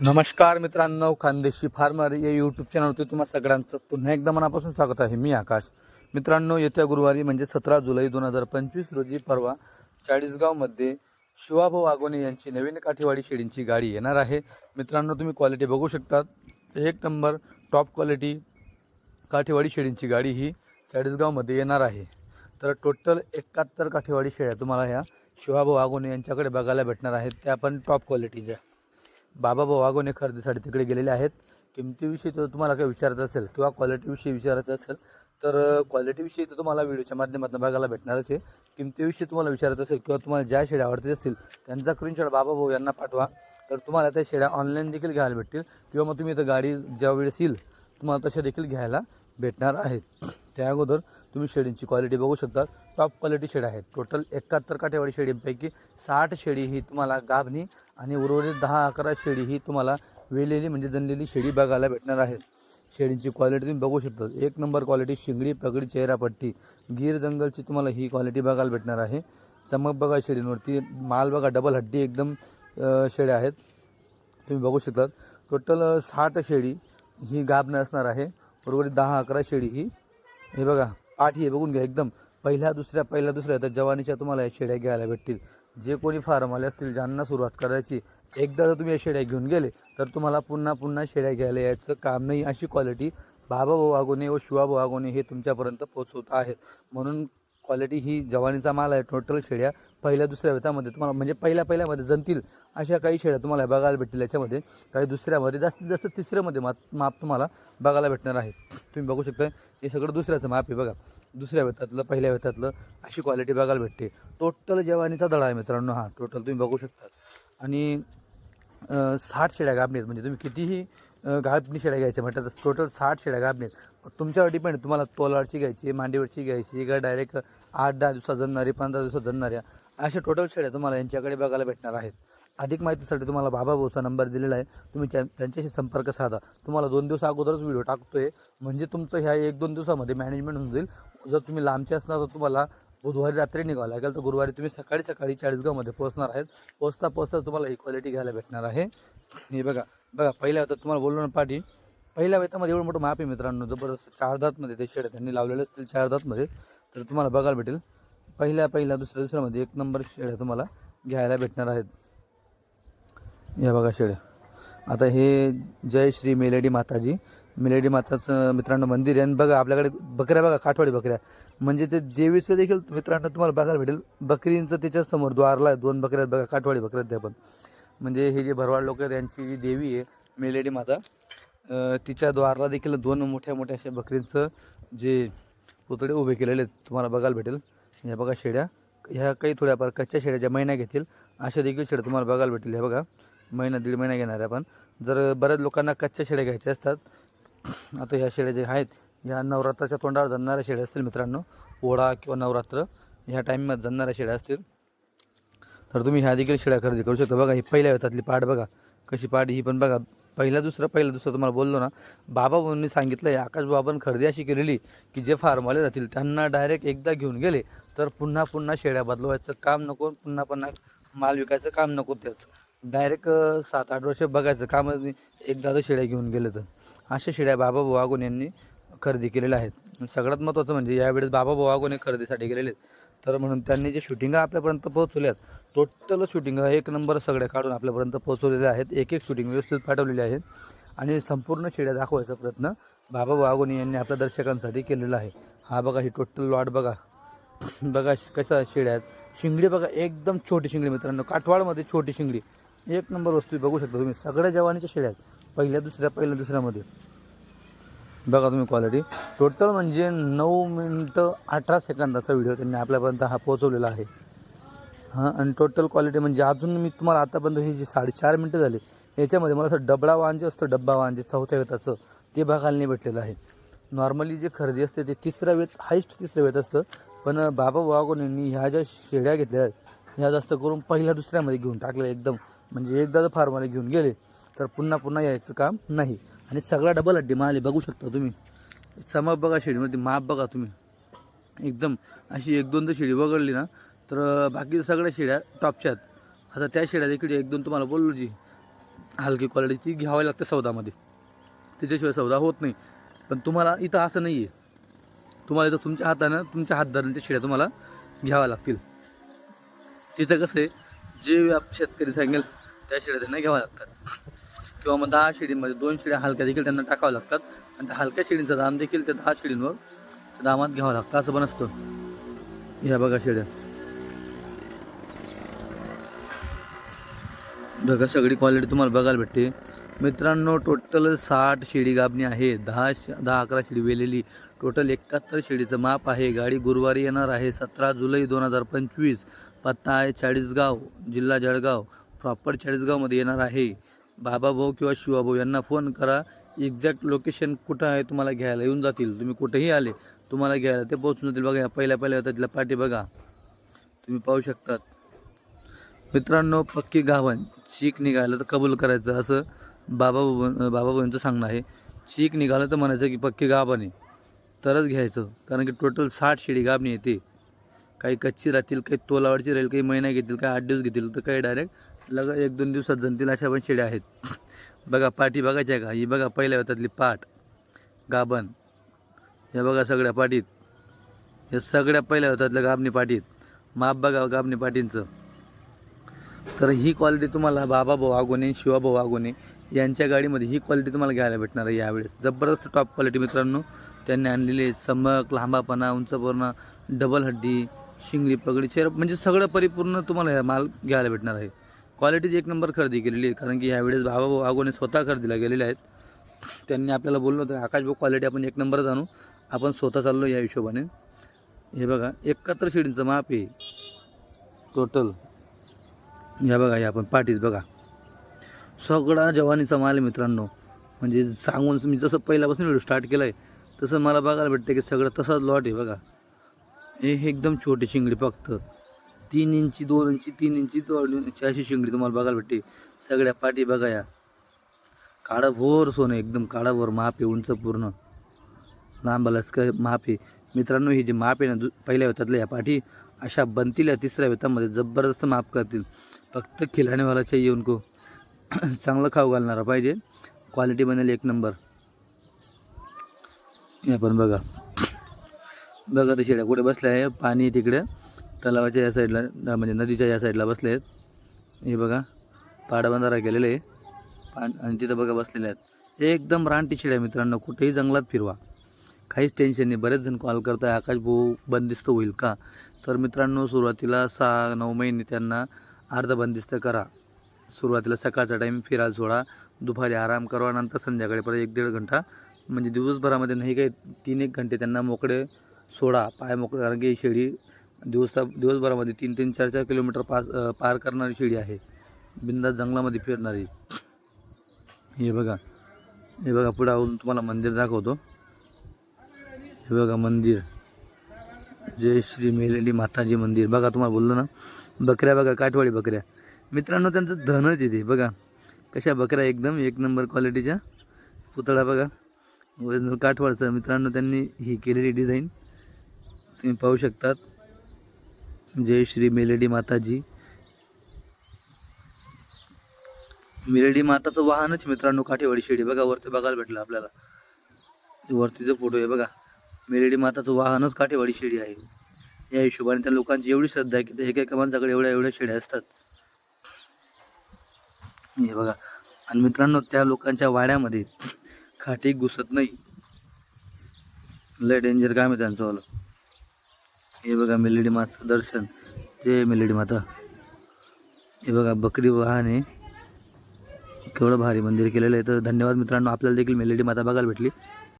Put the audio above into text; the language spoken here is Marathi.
नमस्कार मित्रांनो खानदेशी फार्मर या यूट्यूब चॅनलवरती तुम्हा सगळ्यांचं पुन्हा एकदा मनापासून स्वागत आहे. मी आकाश. मित्रांनो येत्या गुरुवारी म्हणजे सतरा जुलै दोन हजार पंचवीस रोजी परवा चाळीसगावमध्ये शिवाभाऊ आगोने यांची नवीन काठीवाडी शेडींची गाडी येणार आहे. मित्रांनो तुम्ही क्वालिटी बघू शकतात. एक नंबर टॉप क्वालिटी काठीवाडी शेडींची गाडी ही चाळीसगावमध्ये येणार आहे. तर टोटल एकाहत्तर काठीवाडी शेळ्या तुम्हाला ह्या शिवाभाऊ आगोने यांच्याकडे बघायला भेटणार आहेत. त्या पण टॉप क्वालिटीच्या बाबाभाऊ आगोने खरेदीसाठी तिकडे गेलेले आहेत. किमतीविषयी तर तुम्हाला काही विचारायचं असेल किंवा क्वालिटीविषयी विचारायचं असेल तर क्वालिटीविषयी तर तुम्हाला व्हिडिओच्या माध्यमातून बघायला भेटणारच आहे. किमतीविषयी तुम्हाला विचारायचं असेल किंवा तुम्हाला ज्या शेड्या आवडते असतील त्यांचा स्क्रीनशॉट बाबाभाऊ यांना पाठवा. तर तुम्हाला त्या शेड्या ऑनलाईन देखील घ्यायला भेटतील. किंवा मग तुम्ही इथं गाडी ज्या वेळेस येईल तुम्हाला तशा देखील घ्यायला भेटणार आहेत. त्या अगोदर तुम्ही शेडींची क्वालिटी बघू शकता. टॉप क्वालिटी शेड आहेत. टोटल एकाहत्तर काठेवाडी शेडींपैकी साठ शेडी ही तुम्हाला गाभणी आणि उर्वरित दहा अकरा शेडी ही तुम्हाला वेलेली म्हणजे जनलेली शेडी बघायला भेटणार आहेत. शेडींची क्वालिटी तुम्ही बघू शकता. एक नंबर क्वालिटी शिंगडी पगडी चेहरापट्टी गीर दंगलची तुम्हाला ही क्वालिटी बघायला भेटणार आहे. चमक बघा शेडींवरती. माल बघा डबल हड्डी एकदम अ, शेळ्या आहेत. तुम्ही बघू शकता टोटल साठ शेळी ही गाभणं असणार आहे. उर्वरित दहा अकरा शेळी ही. हे बघा आठ ही बघून घ्या एकदम. पहिल्या दुसऱ्या पहिल्या दुसऱ्या. तर जवानीच्या तुम्हाला या शेड्या घ्यायला भेटतील. जे कोणी फार्मवाले असतील ज्यांना सुरुवात करायची एकदा जर तुम्ही या शेड्या घेऊन गेले तर तुम्हाला पुन्हा पुन्हा शेड्या घ्यायला यायचं काम नाही. अशी क्वालिटी बाबा भाऊ आगोने व शिवा भाऊ आगोने हे तुमच्यापर्यंत पोहोचवत आहेत. म्हणून क्वालिटी ही जवानीचा माल आहे टोटल शेळ्या पहिल्या दुसऱ्या वेतामध्ये. तुम्हाला म्हणजे पहिल्या पहिल्यामध्ये जणतील अशा काही शेळ्या तुम्हाला बघायला भेटतील. याच्यामध्ये काही दुसऱ्यामध्ये जास्तीत जास्त तिसऱ्यामध्ये माप माप तुम्हाला बघायला भेटणार आहे. तुम्ही बघू शकता हे सगळं दुसऱ्याचं माप आहे बघा. दुसऱ्या वेतातलं पहिल्या वेतातलं अशी क्वालिटी बघायला भेटते. टोटल जवानीचा दळा आहे मित्रांनो हा. टोटल तुम्ही बघू शकता. आणि साठ शेळ्या आहेत म्हणजे तुम्ही कितीही गाळपणी गाभणी शेळ्या घ्यायच्या म्हटलं तर टोटल साठ शेळ्या गाळपणी तुमच्यावर डिपेंड तुम्हाला तोलावरची घ्यायची मांडीवरची घ्यायची का डायरेक्ट आठ दहा दिवसात जणणारी पंधरा दिवसात जणणाऱ्या अशा टोटल शेळ्या तुम्हाला यांच्याकडे बघायला भेटणार आहेत. अधिक माहितीसाठी तुम्हाला बाबा भाऊचा नंबर दिलेला आहे. तुम्ही त्यांच्याशी संपर्क साधा. तुम्हाला दोन दिवस अगोदरच व्हिडिओ आहे म्हणजे तुमचं ह्या एक दोन दिवसामध्ये मॅनेजमेंट होऊन जाईल. जर तुम्ही लांबचे असणार तर तुम्हाला बुधवारी रात्री निघावं लागेल तर गुरुवारी तुम्ही सकाळी सकाळी चाळीसगावमध्ये पोहोचणार आहेत. पोचता पोचता तुम्हाला ही क्वालिटी घ्यायला भेटणार आहे. हे बघा बघा पहिल्या वेळात तुम्हाला बोललो ना पाठी पहिल्या वेतामध्ये एवढं मोठं माप आहे मित्रांनो. जबरदस्त चार दातमध्ये ते शेड त्यांनी लावलेले असतील चार दातमध्ये. तर तुम्हाला बघायला भेटेल. पहिल्या पहिल्या दुसऱ्या दुसऱ्यामध्ये एक नंबर शेड्या तुम्हाला घ्यायला भेटणार आहेत. या बघा शेड्या आता हे जय श्री मेलेडी माताजी. मेलेडी माताचं मित्रांनो मंदिर आहे. आणि बघा आपल्याकडे बकऱ्या बघा काठवाडी बकऱ्या. म्हणजे ते देवीचं देखील मित्रांनो तुम्हाला बघायला भेटेल. बकरींचं त्याच्यासमोर द्वारला आहे. दोन बकऱ्या बघा काठवाडी बकऱ्या आहेत त्या पण. म्हणजे हे जे भरवाड लोक आहेत त्यांची जी देवी आहे मेलेडी माता तिच्या द्वारला देखील दोन मोठ्या मोठ्या अशा बकरींचं जे पुतळे उभे केलेले आहेत तुम्हाला बघायला भेटेल. ह्या बघा शेड्या. ह्या काही थोड्याफार कच्च्या शेड्या ज्या महिना घेतील. अशा देखील शेड्या तुम्हाला बघायला भेटेल. ह्या बघा महिना दीड महिना घेणार आहे जर बऱ्याच लोकांना कच्च्या शेड्या घ्यायच्या असतात आता ह्या शेळ्या जे आहेत ह्या नवरात्राच्या तोंडावर जणणाऱ्या शेळ्या असतील मित्रांनो. ओढा किंवा नवरात्र ह्या टाईममध्ये जणणाऱ्या शेळ्या असतील. तर तुम्ही ह्या देखील शेळ्या खरेदी करू शकता. बघा ही पहिल्या वेतातली पाठ बघा. कशी पाठ ही पण बघा. पहिला दुसरं पहिलं दुसरं तुम्हाला बोललो ना. बाबा भाऊंनी सांगितलं आहे आकाश बाबांनी खरेदी अशी केलेली की जे फार्मवाले राहतील त्यांना डायरेक्ट एकदा घेऊन गेले तर पुन्हा पुन्हा शेळ्या बदलवायचं काम नको पुन्हा पुन्हा माल विकायचं काम नको त्याचं. डायरेक्ट सात आठ वर्ष बघायचं. कामच नाही एकदा तर शेळ्या घेऊन गेले तर. अशा शेळ्या बाबा बोवागोन यांनी खरेदी केलेल्या आहेत. सगळ्यात महत्त्वाचं म्हणजे यावेळेस बाबा वागून खरेदीसाठी गेलेले आहेत. तर म्हणून त्यांनी जे शूटिंगा आपल्यापर्यंत पोहोचवल्यात टोटल शूटिंग एक नंबर सगळ्या काढून आपल्यापर्यंत पोहोचवलेल्या आहेत. एक एक शूटिंग व्यवस्थित पाठवलेली आहे आणि संपूर्ण शिड्या दाखवायचा प्रयत्न बाबा वागोनी यांनी आपल्या दर्शकांसाठी केलेला आहे. हा बघा ही टोटल लॉट बघा. बघा कशा शेड्या आहेत. शिंगडी बघा एकदम छोटी शिंगडी मित्रांनो. काठवाडमध्ये छोटी शिंगडी. एक नंबर वस्तू बघू शकता तुम्ही. सगळ्या जवानीच्या शेळ्या आहेत. पहिल्या दुसऱ्या पहिल्या दुसऱ्यामध्ये. बघा तुम्ही क्वालिटी टोटल म्हणजे नऊ मिनटं अठरा सेकंदाचा व्हिडिओ त्यांनी आपल्यापर्यंत हा पोहोचवलेला आहे. हां आणि टोटल क्वालिटी म्हणजे अजून मी तुम्हाला आतापर्यंत हे जे साडेचार मिनटं झाले याच्यामध्ये मला असं डबडा वाहन जे असतं डब्बा वाहन जे चौथ्या वेताचं ते बघायला नाही भेटलेलं आहे. नॉर्मली जे खरेदी असते ते तिसरा वेत हायस्ट तिसरं वेत असतं. पण बाबा वागोन यांनी ह्या ज्या शेड्या घेतल्या आहेत ह्या जास्त करून पहिल्या दुसऱ्यामध्ये घेऊन टाकलं एकदम. म्हणजे एकदा जर फार्माला घेऊन गेले तर पुन्हा पुन्हा यायचं काम नाही. आणि सगळा डबल अड्डी माले बघू शकता तुम्ही. चमक बघा शेडीमध्ये माप बघा तुम्ही. एकदम अशी एक दोन जर शेळी वगळली ना तर बाकी सगळ्या शेड्या टॉपच्या आहेत. आता त्या शेड्या देखील एक दोन तुम्हाला बोललो जी. हलकी क्वालिटीची घ्यावी लागते सौदामध्ये. त्याच्याशिवाय सौदा होत नाही. पण तुम्हाला इथं असं नाही आहे तुम्हाला इथं तुमच्या हातानं तुमच्या हात धरण्याच्या तुम्हाला घ्याव्या लागतील. तिथं कसं आहे जे आप- शेतकरी सांगेल त्या शिड्या त्यांना घ्याव्या लागतात. किंवा मग दहा शिडीमध्ये दोन शिड्या हलक्या देखील त्यांना टाकाव्या लागतात. आणि त्या हलक्या शिडींचा दाम देखील त्या दहा शिडींवर दामात घ्यावं लागतं असं पण असतं. ह्या बघा शिड्या बघा सगळी क्वालिटी तुम्हाला बघायला भेटते. मित्रांनो टोटल साठ शिडी गाबणी आहे. दहा श दहा अकरा शिडी वेलेली. टोटल एकाहत्तर शेडीचं माप आहे. गाडी गुरुवारी येणार आहे सतरा जुलै दोन हजार पंचवीस. पत्ता आहे चाळीसगाव जिल्हा जळगाव. प्रॉपर चाळीसगावमध्ये येणार आहे. बाबा भाऊ किंवा शिवाभाऊ यांना फोन करा. एक्झॅक्ट लोकेशन कुठं आहे तुम्हाला घ्यायला? येऊन जातील. तुम्ही कुठेही आले तुम्हाला घ्यायला ते पोहोचून जातील. बघा या पहिल्या पहिल्या होत्या तिला पाठी बघा. तुम्ही पाहू शकतात. मित्रांनो पक्की गावन चीक निघालं तर कबूल करायचं. असं बाबा बाबाबाईंचं सांगणं आहे. चीक निघालं तर म्हणायचं की पक्की गाभण आहे. तरच घ्यायचं. कारण की टोटल साठ शेळी गाभणी येते काही कच्ची राहतील काही तोलावरची राहील काही महिना घेतील काही आठ दिवस घेतील तर काही डायरेक्ट लग एक दोन दिवसात जनतील अशा पण शेड्या आहेत. बघा पाठी बघायची आहे का? ही बघा पहिल्या होतातली पाठ. गाभण. या बघा सगळ्या पाठीत. या सगळ्या पहिल्या होतातल्या गाबणी पाठीत. माप बघा गाबणी पाठींचं. तर ही क्वालिटी तुम्हाला बाबा भाऊ आगोने शिवाभाऊ आगोने यांच्या गाडीमध्ये ही क्वालिटी तुम्हाला घ्यायला भेटणार आहे यावेळेस. जबरदस्त टॉप क्वालिटी मित्रांनो. त्यांनी आणलेली आहे चमक लांबापणा उंचपणा डबल हड्डी शिंगली पगडी चेहरा म्हणजे सगळं परिपूर्ण तुम्हाला माल घ्यायला भेटणार आहे. क्वालिटीची एक नंबर खरेदी केलेली आहे कारण की यावेळेस भावा भागोने आगोने स्वतः खरेदीला गेलेले आहेत. त्यांनी आपल्याला बोललो होतं आकाश भाऊ क्वालिटी आपण एक नंबरच आणू. आपण स्वतः चाललो या हिशोबाने. हे बघा एकाहत्तर शिडींचं माप आहे. टोटल या बघा या आपण पाठीच बघा. सगळा जवानीचा माल आहे मित्रांनो. म्हणजे सांगून मी जसं पहिल्यापासून व्हिडिओ स्टार्ट केला आहे तसं मला बघायला भेटतं की सगळं तसाच लॉट आहे बघा. हे एकदम छोटी शिंगडी फक्त. तीन इंची दोन इंची तीन इंची दोन इंची अशी शिंगडी तुम्हाला बघायला भेटते. सगळ्या पाठी बघा या. काळाभोर सोनं एकदम. काळाभोर माप आहे उंच पूर्ण. लांब काय माप आहे. मित्रांनो हे जे माप आहे ना दु पहिल्या वेतातल्या या पाठी अशा बनतील या तिसऱ्या वेतामध्ये जबरदस्त माप करतील. फक्त खिलाणेवालाच्या येऊन को चांगलं खाऊ घालणारा पाहिजे. क्वालिटी बनेल एक नंबर हे पण बघा. बघा ते शेळ्या कुठे बसल्या आहे. पाणी तिकडे. तलावाच्या या साईडला म्हणजे नदीच्या या साईडला बसले आहेत. हे बघा पाडाबंधारा केलेले आहे. पान आणि तिथं बघा बसलेले आहेत. एकदम रानटी शेळ्या मित्रांनो. कुठेही जंगलात फिरवा. काहीच टेन्शन नाही. बरेच जण कॉल करताय आकाश भाऊ बंदिस्त होईल का? तर मित्रांनो सुरुवातीला सहा नऊ महिने त्यांना अर्ध बंदिस्त करा. सुरुवातीला सकाळचा टाईम फिरा सोडा. दुपारी आराम करा. नंतर संध्याकाळी परत एक दीड घंटा म्हणजे दिवसभरामध्ये नाही काही तीन एक घंटे त्यांना मोकळे सोडा पाय मोकळे कारण की शेळी दिवसा दिवसभरामध्ये तीन तीन चार चार किलोमीटर पास पार करणारी शेळी आहे. बिंदा जंगलामध्ये फिरणारी. हे बघा. हे बघा पुढे आवरून तुम्हाला मंदिर दाखवतो. हे बघा मंदिर. जय श्री मेलेली माताजी मंदिर. बघा तुम्हाला बोललो ना? बकऱ्या बघा काठवाडी बकऱ्या. मित्रांनो त्यांचं धनच येते बघा कशा बकऱ्या एकदम. एक नंबर क्वालिटीच्या पुतळा बघा. ओरिजिनल काठवाडचं. मित्रांनो त्यांनी ही केलेली डिझाईन तुम्ही पाहू शकतात. जय श्री मेलेडी माताजी. मेलेडी माताचं वाहनच मित्रांनो काठेवाडी शेडी बघा वरती बघायला भेटलं आपल्याला. वरतीचा फोटो आहे बघा. मेलेडी माताचं वाहनच काठेवाडी शेडी आहे. या हिशोबाने त्या लोकांची एवढी श्रद्धा आहे की ते एका एका माणसाकडे एवढ्या एवढ्या शेड्या असतात. हे बघा. आणि मित्रांनो त्या लोकांच्या वाड्यामध्ये खाटी घुसत नाही. लय डेंजर काम आहे त्यांचं वालं. हे बघा मेलेडी माताचं दर्शन. जय मेलेडी माता. हे बघा बकरी वाहने. केवढं भारी मंदिर केलेलं आहे. तर धन्यवाद मित्रांनो. आपल्याला देखील मेलेडी माता बघायला भेटली.